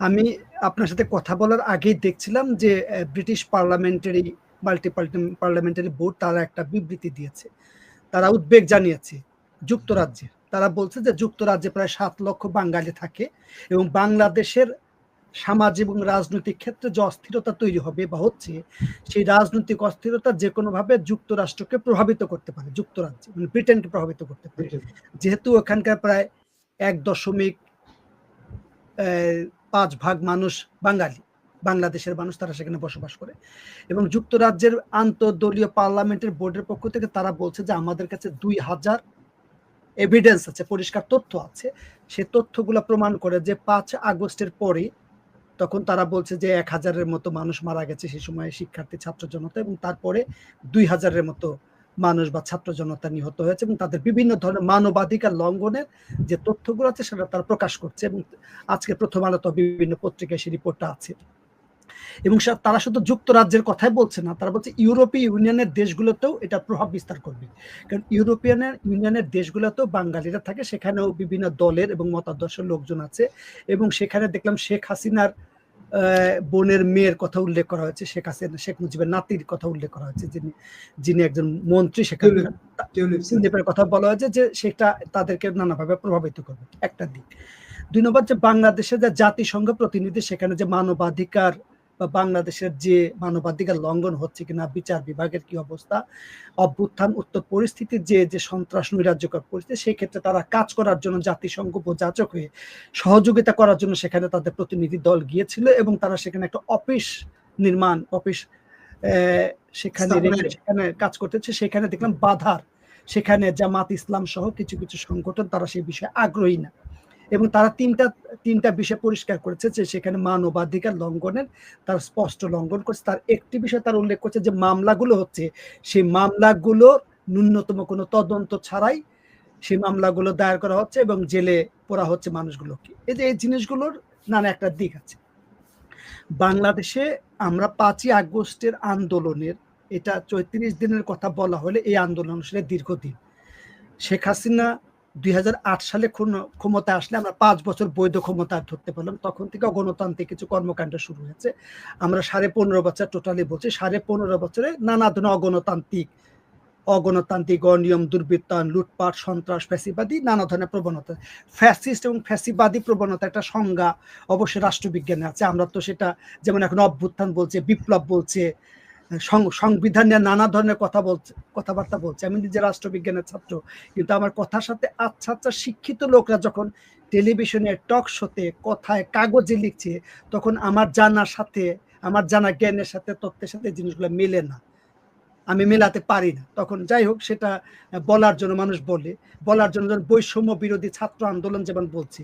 আমি আপনার সাথে কথা বলার আগেই দেখছিলাম যে British parliamentary multi parliamentary board তারা একটা বিবৃতি দিয়েছে। তারা উদ্বেগ জানিয়েছে যুক্তরাজ্যে। তারা বলছে যে যুক্তরাজ্যে প্রায় সাত লক্ষ বাঙালি থাকে এবং বাংলাদেশের সামাজিক এবং রাজনৈতিক ক্ষেত্রে যে অস্থিরতা তৈরি হবে বা হচ্ছে সেই রাজনৈতিক অস্থিরতা যে কোনোভাবে যুক্তরাষ্ট্রকে প্রভাবিত করতে পারে যুক্তরাজ্য মানে ব্রিটেনকে প্রভাবিত করতে পারে। যেহেতু ওখানকার প্রায় এক দশমিক পাঁচ ভাগ মানুষ বাঙালি। বাংলাদেশের মানুষ তারা সেখানে বসবাস করে। এবং যুক্তরাজ্যের আন্তঃদলীয় পার্লামেন্টের বোর্ডের পক্ষ থেকে তারা বলছে যে আমাদের কাছে দুই হাজার এভিডেন্স আছে, পরিষ্কার তথ্য আছে। সে তথ্যগুলো প্রমাণ করে যে পাঁচ আগস্টের পরে তখন তারা বলছে যে এক হাজারের মতো মানুষ মারা গেছে সে সময় শিক্ষার্থী, ছাত্র জনতা এবং তারপরে দুই হাজারের মতো মানুষ বা ছাত্র জনতা নিহত হয়েছে এবং তাদের বিভিন্ন ধরনের মানবাধিকার লঙ্ঘনের যে তথ্যগুলো আছে সেটা তারা প্রকাশ করছে এবং আজকে প্রথম আলোতে বিভিন্ন পত্রিকায় সেই রিপোর্টটা আছে। এবং তারা শুধু যুক্তরাজ্যের কথাই বলছে না, তারা বলছে ইউরোপীয় ইউনিয়নের দেশগুলোতেও এটা প্রভাব বিস্তার করবে। কারণ ইউরোপিয়ানের, ইউনিয়নের দেশগুলোতেও বাঙালিরা থাকে, সেখানেও বিভিন্ন দলের এবং মতাদর্শের লোকজন আছে এবং সেখানে দেখলাম শেখ হাসিনার বোনের মেয়ের কথা উল্লেখ করা হয়েছে শেখ হাসিনা শেখ মুজিবের নাতির কথা উল্লেখ করা হয়েছে যিনি যিনি একজন মন্ত্রী সেখানে কথা বলা হয়েছে যে সেটা তাদেরকে নানাভাবে প্রভাবিত করবে। একটা দিক। দুই নম্বর যে বাংলাদেশের যে জাতিসংঘ প্রতিনিধি সেখানে যে মানবাধিকার বা বাংলাদেশের যে মানবাধিকার লঙ্ঘন হচ্ছে কিনা বিচার বিভাগের কি অবস্থা অভ্যুত্থান উত্তর পরিস্থিতির যে যে সন্ত্রাস নৈরাজ্যকর পরিস্থিতি সেই ক্ষেত্রে তারা কাজ করার জন্য জাতিসংঘ উপযাচক হয়ে সহযোগিতা করার জন্য সেখানে তাদের প্রতিনিধি দল গিয়েছিল এবং তারা সেখানে একটা অফিস নির্মাণ অফিস সেখানে সেখানে কাজ করতেছে। সেখানে দেখলাম বাধার। সেখানে জামাত ইসলাম সহ কিছু কিছু সংগঠন তারা সেই বিষয়ে আগ্রহী না। এবং তারা তিনটা তিনটা বিষয় পরিষ্কার করেছে যে সেখানে মানবাধিকার লঙ্ঘনের, তার স্পষ্ট লঙ্ঘন করছে। তার একটি বিষয় তার উল্লেখ করছে যে মামলাগুলো হচ্ছে, সেই মামলাগুলো ন্যূনতম কোনো তদন্ত ছাড়াই সেই মামলাগুলো দায়ের করা হচ্ছে এবং জেলে পড়া হচ্ছে মানুষগুলোকে। এই যে এই জিনিসগুলোর নানা একটা দিক আছে। বাংলাদেশে আমরা পাঁচই আগস্টের আন্দোলনের, এটা চৌত্রিশ দিনের কথা বলা হলে এই আন্দোলন আসলে দীর্ঘদিন। শেখ হাসিনা দুই হাজার আট সালে ক্ষমতায় আসলে আমরা পাঁচ বছর বৈধ ক্ষমতা ধরতে পারলাম। তখন থেকে গণতান্ত্রিক কিছু কর্মকাণ্ড শুরু হয়েছে। আমরা সাড়ে পনেরো বছর টোটালি বলছি। সাড়ে পনেরো বছরে নানা ধরনের অগণতান্ত্রিক অগণতান্ত্রিক অনিয়ম, দুর্বৃত্তায়ন, লুটপাট, সন্ত্রাস, ফ্যাসিবাদী নানা ধরনের প্রবণতা। ফ্যাসিস্ট এবং ফ্যাসিবাদী প্রবণতা একটা সংজ্ঞা অবশ্যই রাষ্ট্রবিজ্ঞানে আছে। আমরা তো সেটা যেমন এখন অভ্যুত্থান বলছে, বিপ্লব বলছে সংবিধান নানা ধরনের কথা বলছে, কথাবার্তা বলছে। আমি নিজে রাষ্ট্রবিজ্ঞানের ছাত্র, কিন্তু আমার কথার সাথে আচ্ছা আচ্ছা শিক্ষিত লোকরা যখন টেলিভিশনে টক শোতে কথায় কাগজে লিখছে, তখন আমার জানার সাথে, আমার জানা জ্ঞানের সাথে, তথ্যের সাথে জিনিসগুলো মেলে না। আমি মেলাতে পারি না। তখন যাই হোক, সেটা বলার জন্য মানুষ বলে। বলার জন্য বৈষম্য বিরোধী ছাত্র আন্দোলন যেমন বলছে,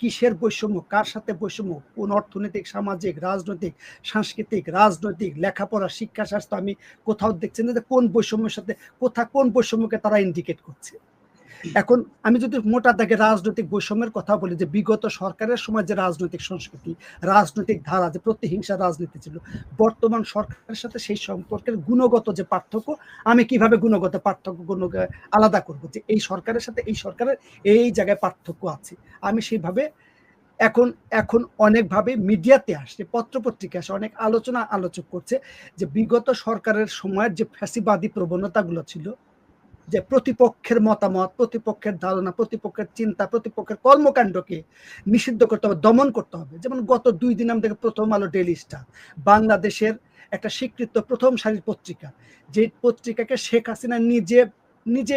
কিসের বৈষম্য? কার সাথে বৈষম্য? কোন অর্থনৈতিক, সামাজিক, রাজনৈতিক, সাংস্কৃতিক, রাজনৈতিক, লেখাপড়া, শিক্ষা, স্বাস্থ্য আমি কোথাও দেখছি না যে কোন বৈষম্যের সাথে, কোথা কোন বৈষম্যকে তারা ইন্ডিকেট করছে। এখন আমি যদি মোটা দাগে রাজনৈতিক বৈষম্যের কথা বলি, যে বিগত সরকারের সময় যে রাজনৈতিক সংস্কৃতি, রাজনৈতিক ধারা, যে প্রতিহিংসা রাজনীতি ছিল, বর্তমান সরকারের সাথে সেই সম্পর্কের গুণগত যে পার্থক্য, আমি কীভাবে গুণগত পার্থক্য গুণ আলাদা করব? যে এই সরকারের সাথে এই সরকারের এই জায়গায় পার্থক্য আছে। আমি সেইভাবে এখন এখন অনেকভাবে মিডিয়াতে আসছে পত্রপত্রিকা আসে অনেক আলোচনা আলোচক করছে যে বিগত সরকারের সময়ের যে ফ্যাসিবাদী প্রবণতাগুলো ছিল যে প্রতিপক্ষের মতামত, প্রতিপক্ষের ধারণা, প্রতিপক্ষের চিন্তা, প্রতিপক্ষের কর্মকাণ্ডকে নিষিদ্ধ করতে হবে, দমন করতে হবে। যেমন গত দুই দিন আমাদের প্রথম আলো ডেলি স্টার, বাংলাদেশের একটা স্বীকৃত প্রথম সারির পত্রিকা, যে পত্রিকাকে শেখ হাসিনা নিজে নিজে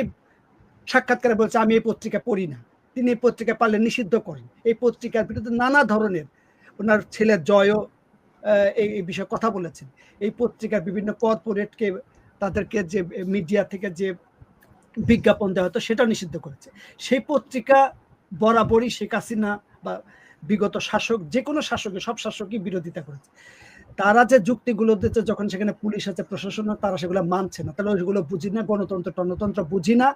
সাক্ষাৎকারে বলছে, আমি এই পত্রিকা পড়ি না। তিনি এই পত্রিকা পারলে নিষিদ্ধ করেন। এই পত্রিকার বিরুদ্ধে নানা ধরনের ওনার ছেলে জয়ও এই এই বিষয়ে কথা বলেছেন। এই পত্রিকার বিভিন্ন কর্পোরেটকে তাদেরকে যে মিডিয়া থেকে যে বিজ্ঞাপন দেওয়া হতো সেটা নিষিদ্ধ করেছে। সেই পত্রিকা বরাবরই শেখ হাসিনা বা বিগত শাসক, যে কোনো শাসকই সব শাসকই বিরোধিতা করেছে। তারা যে যুক্তিগুলো দিচ্ছে যখন সেখানে পুলিশ আছে, প্রশাসন, তারা সেগুলো মানছে না। তাহলে ওইগুলো বুঝি না, গণতন্ত্র, টনতন্ত্র বুঝি না।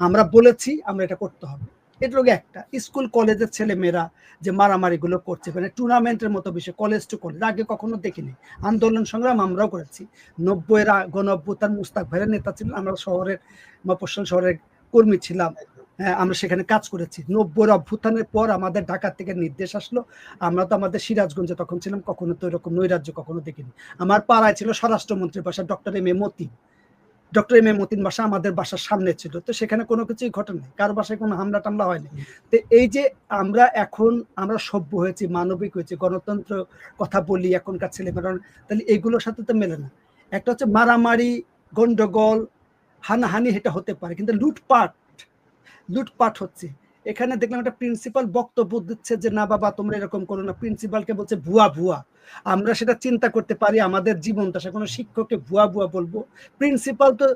আমরা বলেছি, আমরা এটা করতে হবে। এটা হলো একটা স্কুল কলেজের ছেলে মেয়েরা যে মারামারি গুলো করছে মানে টুর্নামেন্টের মতো বিষয় কলেজ টু কলেজ আগে কখনো দেখিনি আন্দোলন সংগ্রাম আমরাও করেছি নব্বইয়ের গণ অভ্যুত্থান মুস্তাক ভাইয়ের নেতা ছিলেন আমরা শহরের মফস্বল শহরের কর্মী ছিলাম হ্যাঁ, আমরা সেখানে কাজ করেছি। ৯০ অভ্যুত্থানের পর আমাদের ঢাকা থেকে নির্দেশ আসলো। আমরা তো আমাদের সিরাজগঞ্জে তখন ছিলাম। কখনো তো এরকম নৈরাজ্য কখনো দেখিনি। আমার পাড়ায় ছিল স্বরাষ্ট্রমন্ত্রীর বাসা doctor M A Matin. Doctor M A Matin বাসা আমাদের বাসার সামনে ছিল। তো সেখানে কোনো কিছুই ঘটনা নেই কারও বাসায় কোনো হামলা-টামলা হয়নি। তো এই যে আমরা এখন আমরা সভ্য হয়েছি, মানবিক হয়েছি, গণতন্ত্র কথা বলি এখনকার ছেলেমেয়েরা, তাহলে এগুলোর সাথে তো মেলে না। একটা হচ্ছে মারামারি, গন্ডগোল, হানাহানি এটা হতে পারে। কিন্তু লুটপাট, লুটপাট হচ্ছে। এখানে দেখলাম একটা প্রিন্সিপাল বক্তব্য দিচ্ছে যে, "না বাবা তোমরা এরকম করো না।" প্রিন্সিপালকে বলছে ভুয়া, ভুয়া। আমরা সেটা চিন্তা করতে পারি আমাদের জীবনটা সে কোনো শিক্ষককে ভুয়া, ভুয়া বলব। প্রিন্সিপাল তো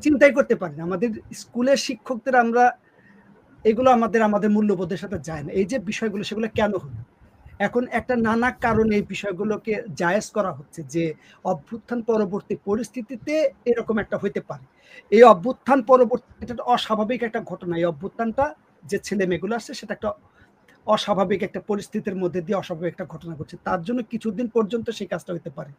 চিন্তাই করতে পারি না। আমাদের স্কুলের শিক্ষকদের আমরা এগুলো আমাদের আমাদের মূল্যবোধের সাথে যায় না। এই যে বিষয়গুলো সেগুলো কেন হলো? এখন একটা নানা কারণে এই বিষয়গুলোকে জায়েজ করা হচ্ছে যে অভ্যুত্থান পরবর্তী পরিস্থিতিতে এরকম একটা হইতে পারে। এই অভ্যুত্থান পরবর্তী অস্বাভাবিক একটা ঘটনা। এই অভ্যুত্থানটা যে ছেলে-মেয়েগুলো আসছে সেটা একটা অস্বাভাবিক একটা পরিস্থিতির মধ্যে দিয়ে অস্বাভাবিক একটা ঘটনা ঘটছে। তার জন্য কিছুদিন পর্যন্ত সেই কাজটা হইতে পারে।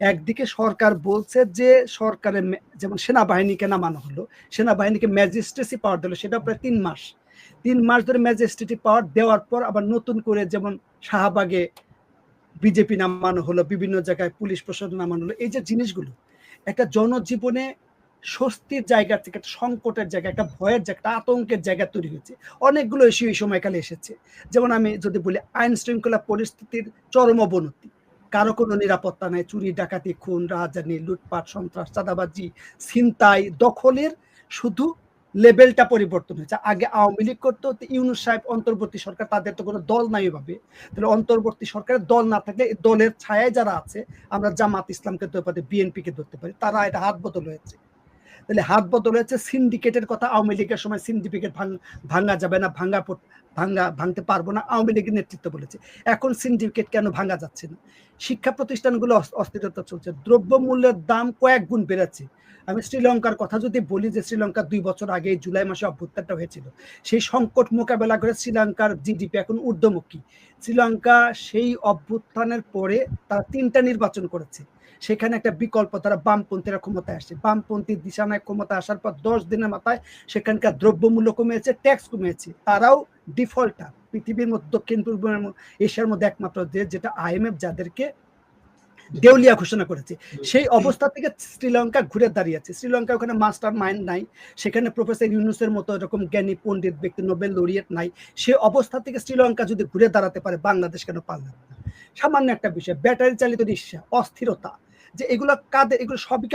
একদিকে সরকার বলছে যে সরকারের যেমন সেনাবাহিনীকে নামানো হলো। সেনাবাহিনীকে ম্যাজিস্ট্রেসি পাওয়ার দিল সেটা প্রায় তিন মাস। তিন মাস ধরে ম্যাজিস্ট্রেটি পাওয়ার দেওয়ার পর আবার নতুন করে যেমন শাহবাগে বিজেপি নামানো হলো, বিভিন্ন জায়গায় পুলিশ প্রশাসন নামানো হলো। এই যে জিনিসগুলো একটা জনজীবনে স্বস্তির জায়গা থেকে একটা সংকটের জায়গা, একটা ভয়ের জায়গা, একটা আতঙ্কের জায়গা তৈরি হয়েছে। অনেকগুলো ইস্যু এই সময়কালে এসেছে। যেমন আমি যদি বলি আইন শৃঙ্খলা পরিস্থিতির চরম অবনতি। কারও কোনো নিরাপত্তা নাই। চুরি, ডাকাতি, খুন, রাহাজানি, লুটপাট, সন্ত্রাস, চাঁদাবাজি, ছিনতাই, দখলের শুধু লেভেলটা পরিবর্তন হয়েছে। আগে আওয়ামী লীগ করতো ইউনূস সাহেব অন্তর্বর্তী সরকার তাদের তো কোনো দল নাই ওইভাবে। তাহলে অন্তর্বর্তী সরকারের দল না থাকলে দলের ছায়ায় যারা আছে আমরা জামাত ইসলামকে ধরতে পারি, বিএনপিকে ধরতে পারি। তারা এটা হাত বদল হয়েছে। তাহলে হাত বদল হয়েছে সিন্ডিকেটের কথা আওয়ামী লীগের সময় সিন্ডিকেট ভাঙ যাবে না, ভাঙা ভাঙা ভাঙতে পারব না। আওয়ামী লীগের নেতৃত্ব বলেছে। এখন সিন্ডিকেট কেন ভাঙা যাচ্ছে না? শিক্ষা প্রতিষ্ঠানগুলো অস্থিরতা চলছে। দ্রব্যমূল্যের দাম কয়েক গুণ বেড়েছে। আমি শ্রীলঙ্কার কথা যদি বলি যে শ্রীলঙ্কা দুই বছর আগে জুলাই মাসে অভ্যুত্থানটা হয়েছিল। সেই সংকট মোকাবেলা করে শ্রীলঙ্কার জিডিপি এখন ঊর্ধ্বমুখী। শ্রীলঙ্কা সেই অভ্যুত্থানের পরে তারা তিনটা নির্বাচন করেছে। সেখানে একটা বিকল্প তারা বামপন্থীরা ক্ষমতায় আসছে। বামপন্থী দিশানায় ক্ষমতা আসার পর ১০ দিনের মাথায় সেখানকার দ্রব্যমূল্য কমেছে, ট্যাক্স কমেছে। তারাও ডিফল্টার। পৃথিবীর মধ্যে দক্ষিণ-পূর্ব এশিয়ার মধ্যে একমাত্র দেশ যেটা আইএমএফ যাদেরকে দেউলিয়া ঘোষণা করেছে। সেই অবস্থা থেকে শ্রীলঙ্কা ঘুরে দাঁড়িয়েছে। শ্রীলঙ্কা ওখানে মাস্টার মাইন্ড নাই। সেখানে প্রফেসর ইউনুসের মতো এরকম জ্ঞানী পণ্ডিত ব্যক্তি নোবেল লরিয়েট নাই। সে অবস্থা থেকে শ্রীলঙ্কা যদি ঘুরে দাঁড়াতে পারে বাংলাদেশ কেন পারবে না? সামান্য একটা বিষয় ব্যাটারি চালিত রিক্সা, অস্থিরতা যে এগুলো কাদের এগুলো সবই